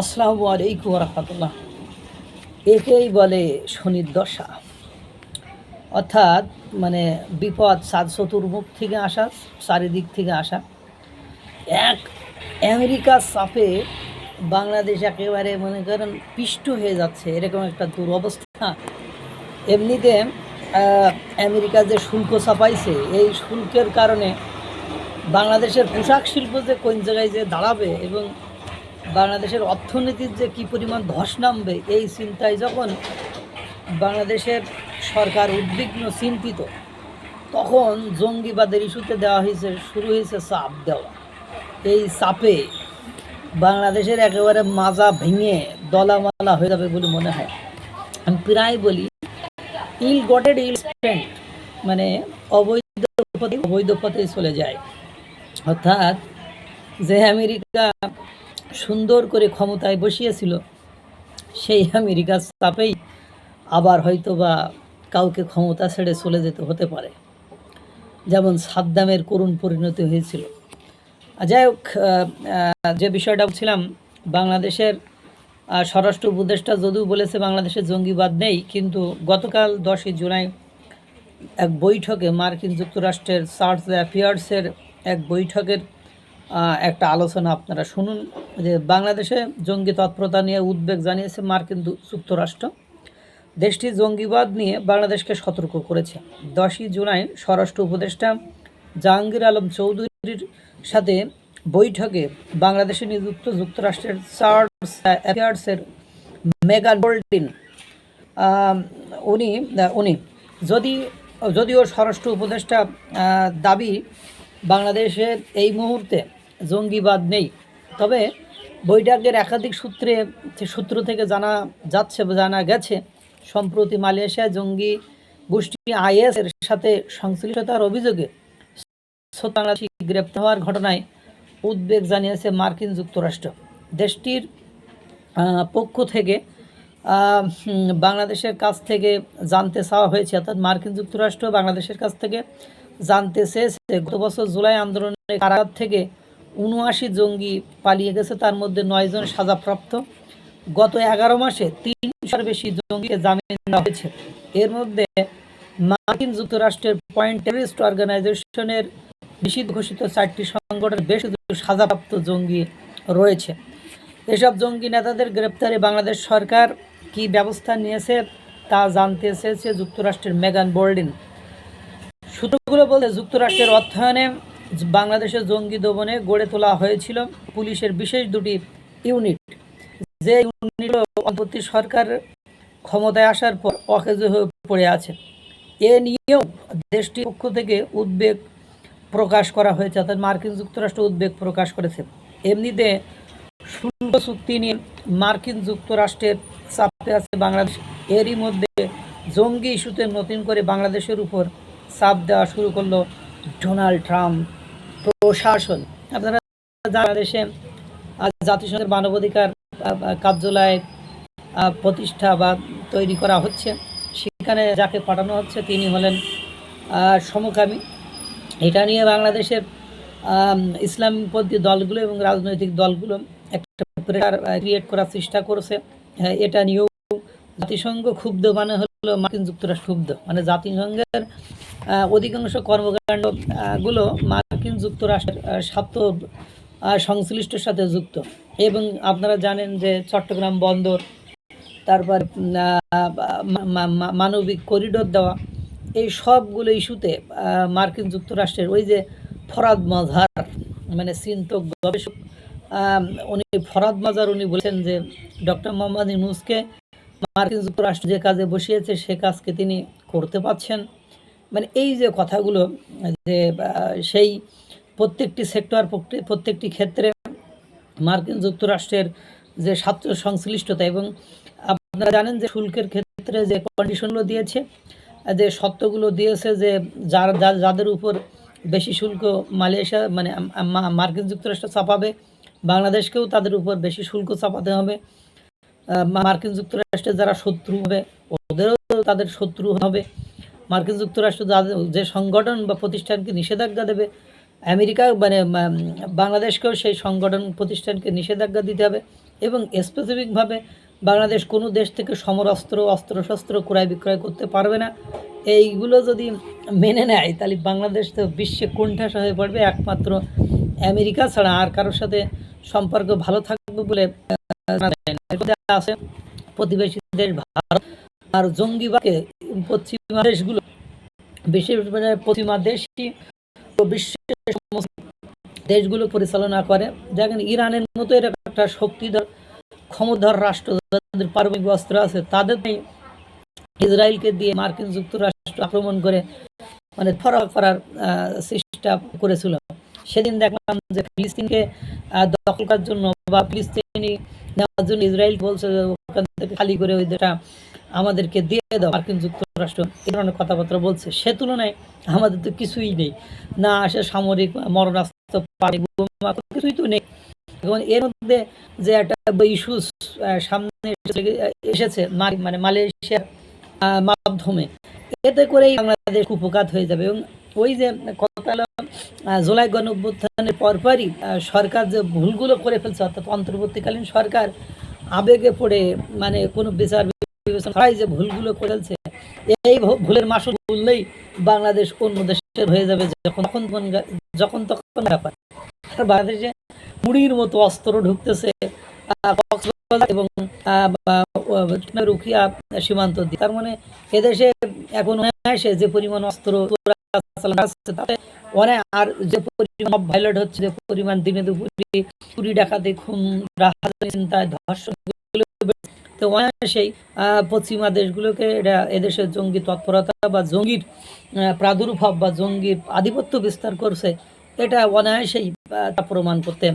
আসসালামু আলাইকুম রহমতুল্লাহ। একেই বলে শনির দশা। অর্থাৎ মানে বিপদ সাত চতুর্মুখ থেকে আসা, চারিদিক থেকে আসা। এক আমেরিকার চাপে বাংলাদেশ একেবারে মনে করেন পিষ্ট হয়ে যাচ্ছে, এরকম একটা দুরবস্থা। এমনিতে আমেরিকা যে শুল্ক ছাপাইছে এই শুল্কের কারণে বাংলাদেশের পোশাক শিল্প যে কোন জায়গায় যে দাঁড়াবে এবং বাংলাদেশের অর্থনীতির যে কী পরিমাণ ধস নামবে, এই চিন্তায় যখন বাংলাদেশের সরকার উদ্বিগ্ন, চিন্তিত, তখন জঙ্গিবাদের ইস্যুতে দেওয়া হয়েছে, শুরু হয়েছে চাপ দেওয়া। এই চাপে বাংলাদেশের একেবারে মাজা ভেঙে দলামালা হয়ে যাবে বলে মনে হয়। আমি প্রায় বলি, ইল গটেড, ইল স্পেন্ট মানে অবৈধ পথে অবৈধ পথে চলে যায়। অর্থাৎ যে আমেরিকা সুন্দর করে ক্ষমতায় বসিয়েছিল, সেই আমেরিকার চাপেই আবার হয়তো বা কাউকে ক্ষমতা ছেড়ে চলে যেতে হতে পারে। যেমন সাদ্দামের করুণ পরিণতি হয়েছিল। যাই হোক যে বিষয়টা বলছিলাম, বাংলাদেশের স্বরাষ্ট্র উপদেষ্টা যদিও বলেছে বাংলাদেশে জঙ্গিবাদ নেই, কিন্তু গতকাল দশই জুলাই এক বৈঠকে মার্কিন যুক্তরাষ্ট্রের চার্চ অ্যাফেয়ার্সের এক বৈঠকের একটা আলোচনা আপনারা শুনুন। যে বাংলাদেশে জঙ্গি তৎপরতা নিয়ে উদ্বেগ জানিয়েছে মার্কিন যুক্তরাষ্ট্র। দেশটি জঙ্গিবাদ নিয়ে বাংলাদেশকে সতর্ক করেছে। দশই জুলাই স্বরাষ্ট্র উপদেষ্টা জাহাঙ্গীর আলম চৌধুরীর সাথে বৈঠকে বাংলাদেশে নিযুক্ত যুক্তরাষ্ট্রের চার্চ অ্যাফেয়ার্সের মেগান বোল্টিন উনি উনি যদি, যদিও স্বরাষ্ট্র উপদেষ্টা দাবি বাংলাদেশের এই মুহূর্তে জঙ্গিবাদ নেই তবে বৈঠকের একাধিক সূত্রে সূত্র থেকে জানা যাচ্ছে জানা গেছে, সম্প্রতি মালয়েশিয়া জঙ্গি গোষ্ঠী আইএস এর সাথে সংশ্লিষ্টতার অভিযোগে গ্রেপ্তার হওয়ার ঘটনায় উদ্বেগ জানিয়েছে মার্কিন যুক্তরাষ্ট্র। দেশটির পক্ষ থেকে বাংলাদেশের কাছ থেকে জানতে চাওয়া হয়েছে, অর্থাৎ মার্কিন যুক্তরাষ্ট্র বাংলাদেশের কাছ থেকে জানতে চেয়েছে গত বছর জুলাই আন্দোলনের কারাগার থেকে উনআশি জঙ্গি পালিয়ে গেছে, তার মধ্যে নয়জন সাজাপ্রাপ্ত। গত এগারো মাসে তিনশোর বেশি জঙ্গিকে জামিন দেওয়া হয়েছে। এর মধ্যে মার্কিন যুক্তরাষ্ট্রের পয়েন্ট টেরিস্ট অর্গানাইজেশনের নিষিদ্ধ ঘোষিত চারটি সংগঠনের বেশ কিছু সাজাপ্রাপ্ত জঙ্গি রয়েছে। এসব জঙ্গি নেতাদের গ্রেপ্তারে বাংলাদেশ সরকার কি ব্যবস্থা নিয়েছে তা জানতে চেয়েছে যুক্তরাষ্ট্রের মেগান বোল্ডিন। সূত্রগুলো বলতে যুক্তরাষ্ট্রের অর্থায়নে বাংলাদেশের জঙ্গি দমনে গড়ে তোলা হয়েছিল পুলিশের বিশেষ দুটি ইউনিট। যে অন্তর্বর্তী সরকার ক্ষমতায় আসার পর অকেজ হয়ে পড়ে আছে। এ নিয়েও দেশটির পক্ষ থেকে উদ্বেগ প্রকাশ করা হয়েছে, অর্থাৎ মার্কিন যুক্তরাষ্ট্র উদ্বেগ প্রকাশ করেছে। এমনিতে শুল্ক চুক্তি নিয়ে মার্কিন যুক্তরাষ্ট্রের চাপে আছে বাংলাদেশ। এরই মধ্যে জঙ্গি ইস্যুতে নতুন করে বাংলাদেশের উপর চাপ দেওয়া শুরু করল ডোনাল্ড ট্রাম্প। প্রশাসন। আপনারা বাংলাদেশে জাতিসংঘের মানবাধিকার কার্যালয় প্রতিষ্ঠা বা তৈরি করা হচ্ছে। সেখানে যাকে পাঠানো হচ্ছে তিনি হলেন সমকামী। এটা নিয়ে বাংলাদেশের ইসলামপন্থী দলগুলো এবং রাজনৈতিক দলগুলো একটা প্রেশার ক্রিয়েট করার চেষ্টা করছে। হ্যাঁ, এটা নিয়েও জাতিসংঘ ক্ষুব্ধ মানে হলো মার্কিন যুক্তরাষ্ট্র ক্ষুব্ধ। মানে জাতিসংঘের অধিকাংশ কর্মকাণ্ড আহ, গুলো মার্কিন যুক্তরাষ্ট্রের স্বার্থ সংশ্লিষ্টের সাথে যুক্ত। এবং আপনারা জানেন যে চট্টগ্রাম বন্দর তারপর মানবিক করিডোর দেওয়া এই সবগুলো ইস্যুতে মার্কিন যুক্তরাষ্ট্রের ওই যে ফরাদ মাজার মানে চিন্তক গবেষক উনি ফরাদ মাজার উনি বলেছেন যে ডক্টর মোহাম্মদ ইউনুসকে মার্কিন যুক্তরাষ্ট্র যে কাজে বসিয়েছে সে কাজকে তিনি করতে পারছেন। মানে এই যে কথাগুলো, যে সেই প্রত্যেকটি সেক্টর প্রত্যেকটি ক্ষেত্রে মার্কিন যুক্তরাষ্ট্রের যে স্বার্থ সংশ্লিষ্টতা এবং আপনারা জানেন যে শুল্কের ক্ষেত্রে যে কন্ডিশনগুলো দিয়েছে, যে শর্তগুলো দিয়েছে যে যার যাদের উপর বেশি শুল্ক মালয়েশিয়া মানে মার্কিন যুক্তরাষ্ট্র চাপাবে, বাংলাদেশকেও তাদের উপর বেশি শুল্ক চাপাতে হবে। মার্কিন যুক্তরাষ্ট্রের যারা শত্রু হবে, ওদেরও তাদের শত্রু হবে। মার্কিন যুক্তরাষ্ট্র যে সংগঠন বা প্রতিষ্ঠানকে নিষেধাজ্ঞা দেবে, আমেরিকা মানে বাংলাদেশকেও সেই সংগঠন প্রতিষ্ঠানকে নিষেধাজ্ঞা দিতে হবে এবং স্পেসিফিকভাবে বাংলাদেশ কোনো দেশ থেকে সমরাস্ত্র, অস্ত্রশস্ত্র ক্রয় বিক্রয় করতে পারবে না। এইগুলো যদি মেনে নেয়, তাহলে বাংলাদেশ তো বিশ্বে কোণঠাসা হয়ে পড়বে। একমাত্র আমেরিকা ছাড়া আর কারোর সাথে সম্পর্ক ভালো থাকবে বলে আছে। প্রতিবেশী দেশ ভারত আর জঙ্গিবাদকে পশ্চিমা দেশগুলো বিশেষ করে পশ্চিমা দেশই ও বিশ্বের সমস্ত দেশগুলো পরিচালনা করে। দেখেন, ইরানের মতো এরকম একটা শক্তিধর ক্ষমতার রাষ্ট্র যাদের পারমাণবিক অস্ত্র আছে, তাদের ইসরায়েলকে দিয়ে মার্কিন যুক্তরাষ্ট্র আক্রমণ করে মানে ফরা করার চেষ্টা করেছিল। সেদিন দেখলাম যে ফিলিস্তিনকে দখল করার জন্য বা ফিলিস্তিনি নেওয়ার জন্য ইসরায়েল বলছে ওখান থেকে খালি করে ওই দেশটা আমাদেরকে দিয়ে দাও। মার্কিন যুক্তরাষ্ট্র এই ধরনের কথাবার্তা বলছে। সে তুলনায় আমাদের তো কিছুই নেই। না আসে সামরিক মরণাস্ত্র, পানি কিছুই তো নেই। এবং এর মধ্যে যে একটা ইস্যুস সামনে এসেছে মানে মালয়েশিয়ার মাধ্যমে। এতে করেই বাংলাদেশ উপকাত হয়ে যাবে। এবং ওই যে কথা জুলাই গণ অভ্যুত্থানের পরপরই সরকার যে ভুলগুলো করে ফেলছে, অর্থাৎ অন্তর্বর্তীকালীন সরকার আবেগে পড়ে মানে কোনো বিচার যে ভুলগুলো করেছে এই ভুলের বাংলাদেশ অন্য দেশের হয়ে যাবে যখন যখন তখন ব্যাপার বাংলাদেশে মুড়ির মতো অস্ত্র ঢুকতেছে এবং রুখিয়া সীমান্ত দিয়ে তার মানে এদেশে এখন অনায়াসে যে পরিমাণ অস্ত্র তাতে আর যে পরিমাণ ভাইলেট হচ্ছে, যে পরিমাণ দিনে দুপুরে চুরি ডাকাতি খুন রাহাজানি চিন্তায় ধর্ষণ। তো অনায়াসেই পশ্চিমা দেশগুলোকে এটা এদেশের জঙ্গি তৎপরতা বা জঙ্গির প্রাদুর্ভাব বা জঙ্গির আধিপত্য বিস্তার করছে, এটা অনায়াসেই তা প্রমাণ করতে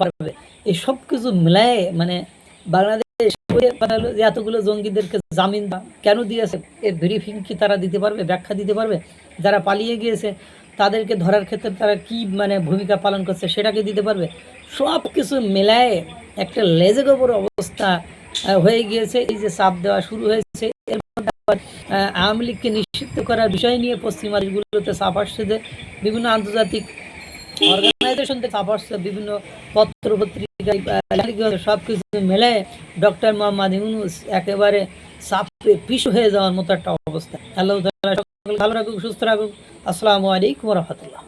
পারবে। এই সব কিছু মিলায়ে মানে বাংলাদেশ এতগুলো জঙ্গিদেরকে জামিন কেন দিয়েছে, এর ভেরিফিং কি তারা দিতে পারবে, ব্যাখ্যা দিতে পারবে? যারা পালিয়ে গিয়েছে, তাদেরকে ধরার ক্ষেত্রে তারা কি মানে ভূমিকা পালন করছে, সেটাকে দিতে পারবে? সব কিছু মেলায় একটা লেজে গোবর অবস্থা হয়ে গিয়েছে, এই যে চাপ দেওয়া শুরু হয়েছে। এর মধ্যে আবার আওয়ামী লীগকে নিষিদ্ধ করার বিষয় নিয়ে পশ্চিমা দেশগুলোতে চাপ আসছে যে বিভিন্ন আন্তর্জাতিক অর্গানাইজেশন থেকে চাপ আসছে, বিভিন্ন পত্র পত্রিকায় সব কিছু মেলে। ডক্টর মোহাম্মদ ইউনুস একেবারে চাপে পিছু হয়ে যাওয়ার মতো একটা অবস্থা। তাআলা ভালো রাখুক, সুস্থ রাখুক। আসসালামু আলাইকুম রহমতুল্লাহ।